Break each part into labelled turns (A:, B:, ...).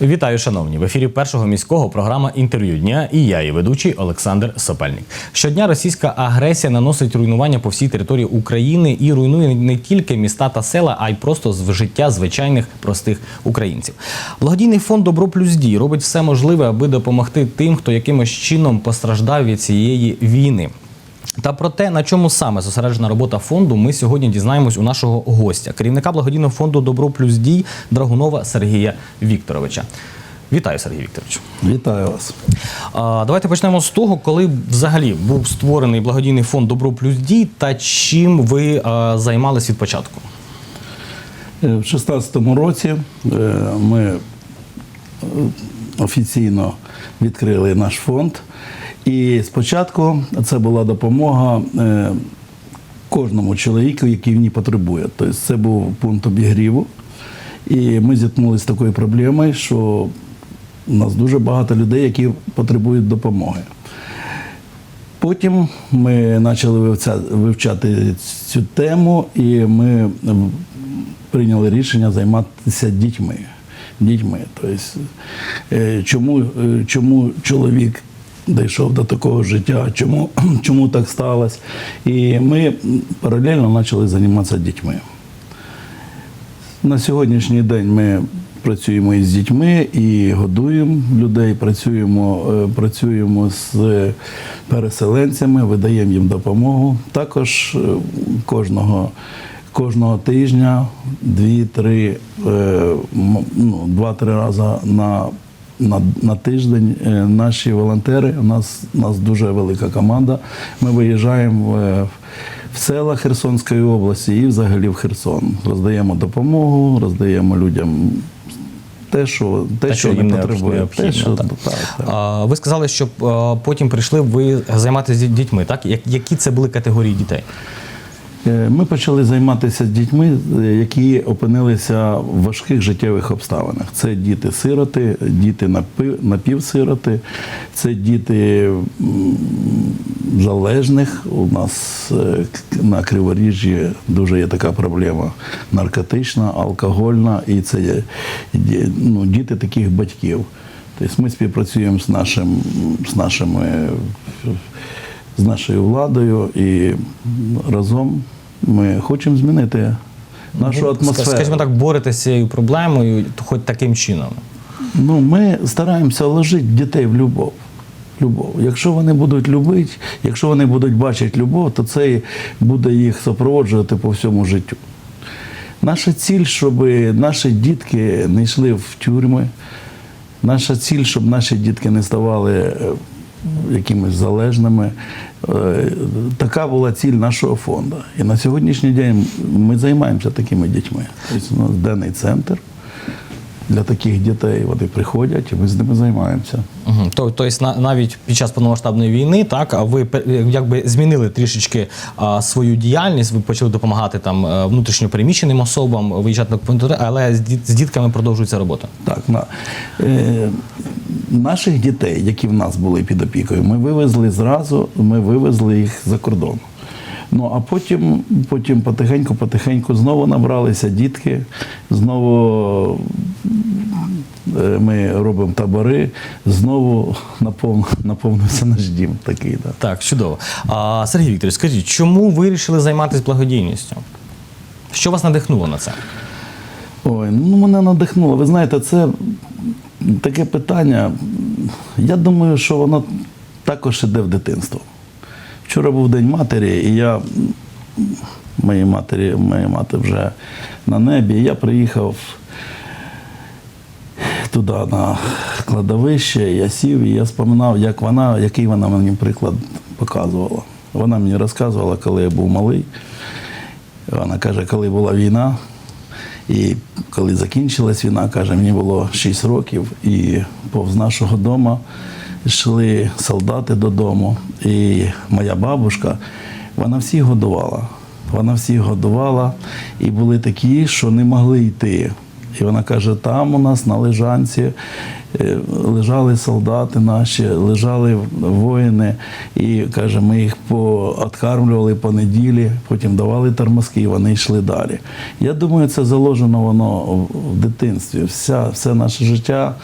A: Вітаю, шановні! В ефірі першого міського програма інтерв'ю дня і я, її ведучий Олександр Сопельник. Щодня російська агресія наносить руйнування по всій території України і руйнує не тільки міста та села, а й просто з життя звичайних простих українців. Благодійний фонд Добро плюс дій робить все можливе, аби допомогти тим, хто якимось чином постраждав від цієї війни. Та про те, на чому саме зосереджена робота фонду, ми сьогодні дізнаємось у нашого гостя, керівника благодійного фонду Добро плюс дій Драгунова Сергія Вікторовича. Вітаю, Сергій Вікторович.
B: Вітаю вас.
A: А, давайте почнемо з того, коли взагалі був створений благодійний фонд Добро плюс дій та чим ви а, займались від початку.
B: Е, В 2016 році е, ми е, офіційно відкрили наш фонд. І спочатку це була допомога е, кожному чоловіку, який в ній потребує. Тобто це був пункт обігріву. І ми зіткнулися з такою проблемою, що у нас дуже багато людей, які потребують допомоги. Потім ми почали вивчати цю тему, і ми прийняли рішення займатися дітьми. Дітьми. Тобто, е, чому, е, чому чоловік дійшов до такого життя, чому, чому так сталося? І ми паралельно почали займатися дітьми. На сьогоднішній день ми працюємо із дітьми і годуємо людей, працюємо, е, працюємо з переселенцями, видаємо їм допомогу. Також е, кожного, кожного тижня дві-три, е, ну, два-три рази на, на, на тиждень е, наші волонтери, у нас, у нас дуже велика команда. Ми виїжджаємо е, в села Херсонської області і взагалі в Херсон. Роздаємо допомогу, роздаємо людям те, що, те,
A: Те,
B: що
A: що їм
B: потребують.
A: необхідно,
B: Те, що,
A: так.
B: так, так.
A: А, ви сказали, що а, потім прийшли ви займатися дітьми, так? Як- Які це були категорії дітей?
B: Е, Ми почали займатися дітьми, е, які опинилися в важких життєвих обставинах. Це діти-сироти, діти напівсироти, це діти залежних. У нас е, на Криворіжжі дуже є така проблема наркотична, алкогольна, і це є ну, діти таких батьків. Тобто ми співпрацюємо з нашим з нашими з нашою владою і разом ми хочемо змінити нашу
A: Ну,
B: атмосферу.
A: Скажімо так, боретеся з цією проблемою, то хоч таким чином.
B: Ну, ми стараємося вложити дітей в любов. Любов. Якщо вони будуть любити, якщо вони будуть бачити любов, то це буде їх супроводжувати по всьому життю. Наша ціль, щоб наші дітки не йшли в тюрми. Наша ціль, щоб наші дітки не ставали е, якимись залежними. Е, Така була ціль нашого фонду. І на сьогоднішній день ми займаємося такими дітьми. Тобто у нас денний центр для таких дітей. Вони приходять, і ми з ними займаємося.
A: Угу. Тобто на- навіть під час повномасштабної війни, так, а ви пе- якби змінили трішечки а, свою діяльність, ви почали допомагати там е, внутрішньо переміщеним особам, виїжджати на континент, але з, діт- з дітками продовжується робота.
B: Так, на, е, наших дітей, які в нас були під опікою, ми вивезли зразу, ми вивезли їх за кордон. Ну а потім, потім потихеньку, потихеньку знову набралися дітки, знову е, ми робимо табори, знову напов, наповнився наш дім такий. Да.
A: Так, чудово. А, Сергій Вікторович, скажіть, чому ви вирішили займатися благодійністю? Що вас надихнуло на це?
B: Ой, ну мене надихнуло. Ви знаєте, це таке питання. Я думаю, що воно також іде в дитинство. Вчора був День матері, і я моїй матері, моя мати вже на небі. і Я приїхав туди на кладовище, я сів і я споминав, як вона, який вона мені приклад показувала. Вона мені розказувала, коли я був малий. Вона каже, коли була війна, і коли закінчилась війна, каже, мені було 6 років, і повз нашого дому йшли солдати додому. І моя бабушка, вона всіх годувала. Вона всіх годувала, і були такі, що не могли йти. І вона каже: там у нас на лежанці е, лежали солдати наші, лежали воїни, і каже, ми їх пооткармлювали по неділі, потім давали тормозки, і вони йшли далі. Я думаю, це заложено воно в- дитинстві. Вся, все наше життя.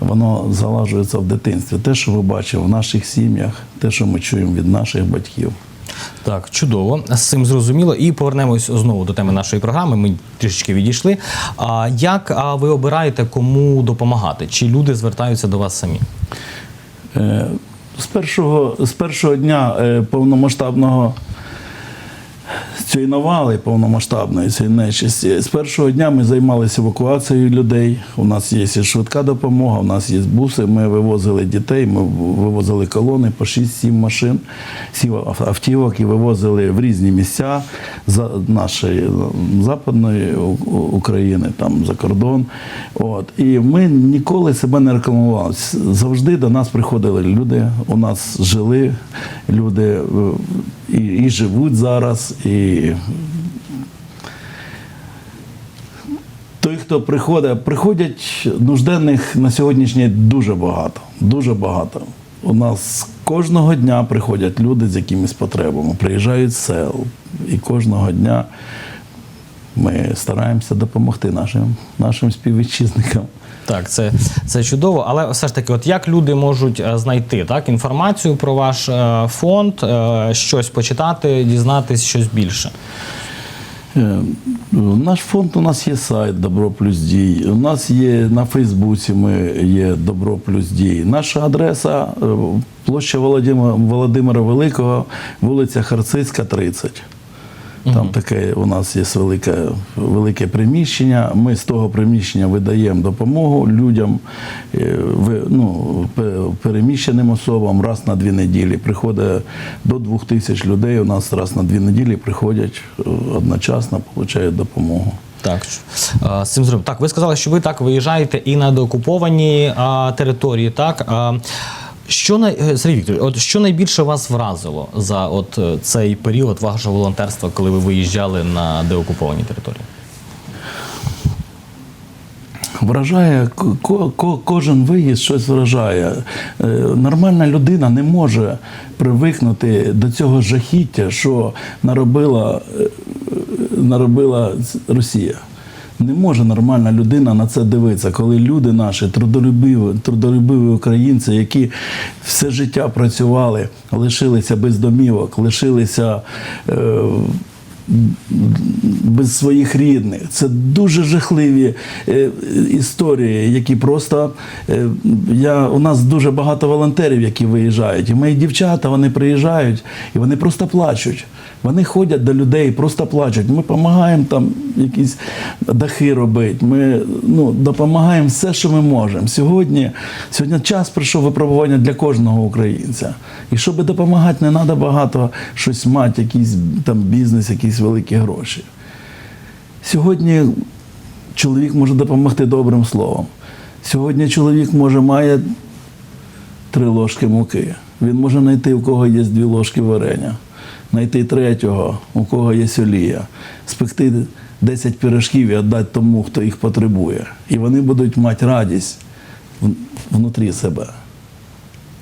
B: Воно залажується в дитинстві. Те, що ви бачите в наших сім'ях, те, що ми чуємо від наших батьків.
A: Так, чудово, з цим зрозуміло. І повернемось знову до теми нашої програми. Ми трішечки відійшли. А як ви обираєте, кому допомагати? Чи люди звертаються до вас самі?
B: Е, З першого, з першого дня е, повномасштабного цієї повномасштабної цієї нечисті. З першого дня ми займалися евакуацією людей. У нас є швидка допомога, у нас є буси. Ми вивозили дітей, ми вивозили колони по 6-7 машин, 7 автівок і вивозили в різні місця за нашої западної У- У- України, там за кордон. От. І ми ніколи себе не рекламували. Завжди до нас приходили люди, у нас жили люди е, і, і живуть зараз. І той, хто приходить, приходять нужденних на сьогоднішній дуже багато. Дуже багато. У нас кожного дня приходять люди з якимись потребами, приїжджають з сел. І кожного дня ми стараємося допомогти нашим, нашим співвітчизникам.
A: Так, це, це чудово, але все ж таки, от як люди можуть е, знайти так інформацію про ваш е, фонд, е, щось почитати, дізнатись щось більше?
B: Наш фонд у нас є сайт Добро плюс дій. У нас є на Фейсбуці. Ми є Добро плюс дій. Наша адреса площа Володимира, Володимира Великого, вулиця Харцицька, 30. Там таке у нас є велике, велике приміщення. Ми з того приміщення видаємо допомогу людям, е, ну, переміщеним особам раз на дві неділі. Приходить до двох тисяч людей. У нас раз на дві неділі приходять е, одночасно, отримують допомогу.
A: Так, з цим зробимо. Так, ви сказали, що ви так виїжджаєте і на деокуповані а, території. Так а, що най... е, Сергій Вікторович, от що найбільше вас вразило за от е, цей період вашого волонтерства, коли ви виїжджали на деокуповані території?
B: Вражає ко- ко- кожен виїзд щось вражає. Е, Нормальна людина не може привикнути до цього жахіття, що наробила, е, наробила Росія. Не може нормальна людина на це дивитися, коли люди наші, трудолюбиві, трудолюбиві українці, які все життя працювали, лишилися без домівок, лишилися. Е, без своїх рідних. Це дуже жахливі е, історії, які просто е, я, у нас дуже багато волонтерів, які виїжджають. І мої дівчата вони приїжджають і вони просто плачуть. Вони ходять до людей, просто плачуть. Ми допомагаємо там якісь дахи робити. Ми ну, допомагаємо все, що ми можемо. Сьогодні, сьогодні час прийшов випробування для кожного українця. І щоб допомагати, не треба багато щось мати, якийсь там бізнес, якісь великі гроші. Сьогодні чоловік може допомогти добрим словом. Сьогодні чоловік може має три ложки муки. Він може знайти, у кого є дві ложки варення, знайти третього, у кого є олія, спекти 10 пирожків і віддати тому, хто їх потребує. І вони будуть мати радість внутрі себе.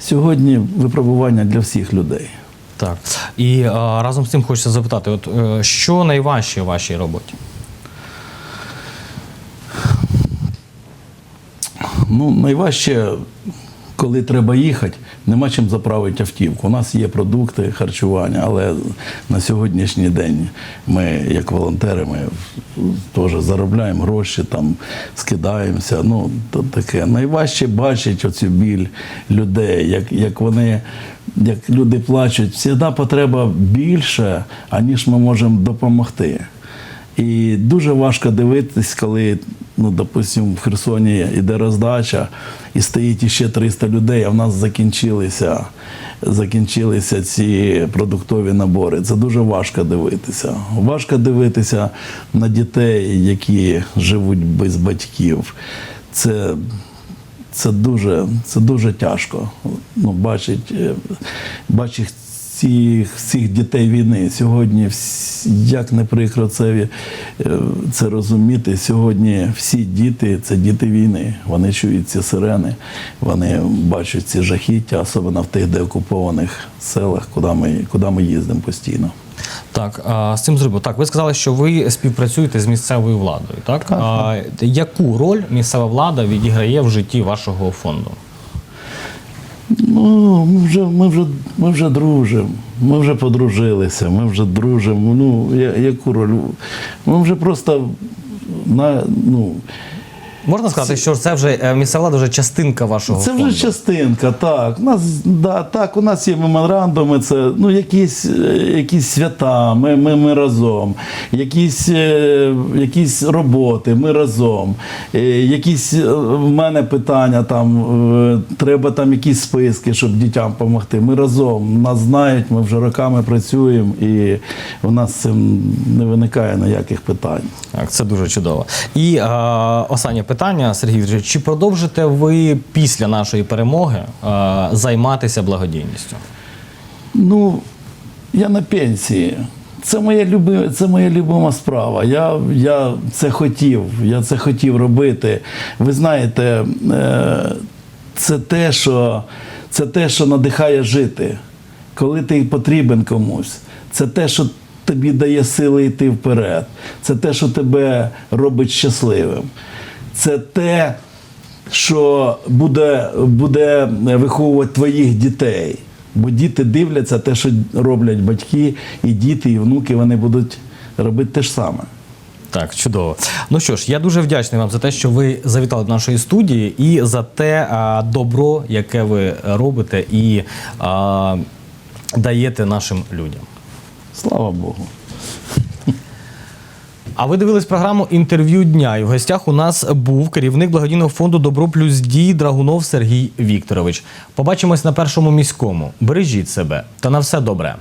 B: Сьогодні випробування для всіх людей.
A: Так. І а, разом з тим хочеться запитати: от е, що найважче в вашій роботі?
B: Ну, найважче, коли треба їхати, нема чим заправити автівку. У нас є продукти харчування, але на сьогоднішній день ми, як волонтери, ми теж заробляємо гроші, там, скидаємося. Ну, то таке. Найважче бачити оцю біль людей, як, як вони. Як люди плачуть, завжди потреба більше, аніж ми можемо допомогти. І дуже важко дивитись, коли, ну, допустимо, в Херсоні йде роздача, і стоїть іще 300 людей, а в нас закінчилися, закінчилися ці продуктові набори. Це дуже важко дивитися. Важко дивитися на дітей, які живуть без батьків. Це це дуже, це дуже тяжко. Ну, бачить, е, бачить всіх, всіх дітей війни. Сьогодні, як не прикро це, е, це розуміти, сьогодні всі діти це діти війни. Вони чують ці сирени, вони бачать ці жахіття, особливо в тих деокупованих селах, куди ми, куди ми їздимо постійно.
A: Так, а, з цим зробимо. Так, ви сказали, що ви співпрацюєте з місцевою владою. Так, а, яку роль місцева влада відіграє в житті вашого фонду?
B: Ну, ми вже, ми вже, ми вже дружимо, ми вже подружилися, ми вже дружимо. Ну, я, яку роль? Ми вже просто на, ну,
A: Можна сказати, що це вже е, місцева влада вже частинка вашого
B: Це
A: фонду?
B: вже частинка, так. У нас, да, так, у нас є меморандуми, це ну, якісь, е, якісь свята, ми, ми, ми разом, якісь, е, якісь роботи, ми разом, якісь в мене питання, там, треба там якісь списки, щоб дітям допомогти. Ми разом, нас знають, ми вже роками працюємо і у нас з цим не виникає ніяких питань.
A: Так, це дуже чудово. І е, останнє питання, Сергій Вікторович, чи продовжите ви після нашої перемоги е, займатися благодійністю?
B: Ну, я на пенсії. Це моя люби, це моя любима справа. Я, я це хотів, я це хотів робити. Ви знаєте, е, це те, що, це те, що надихає жити, коли ти потрібен комусь. Це те, що тобі дає сили йти вперед. Це те, що тебе робить щасливим. Це те, що буде, буде виховувати твоїх дітей. Бо діти дивляться те, що роблять батьки, і діти, і внуки вони будуть робити те ж саме.
A: Так, чудово. Ну що ж, я дуже вдячний вам за те, що ви завітали до нашої студії, і за те а, добро, яке ви робите і а, даєте нашим людям.
B: Слава Богу.
A: А ви дивились програму інтерв'ю дня. І в гостях у нас був керівник благодійного фонду Добро плюс дій Драгунов Сергій Вікторович. Побачимось на першому міському. Бережіть себе та на все добре.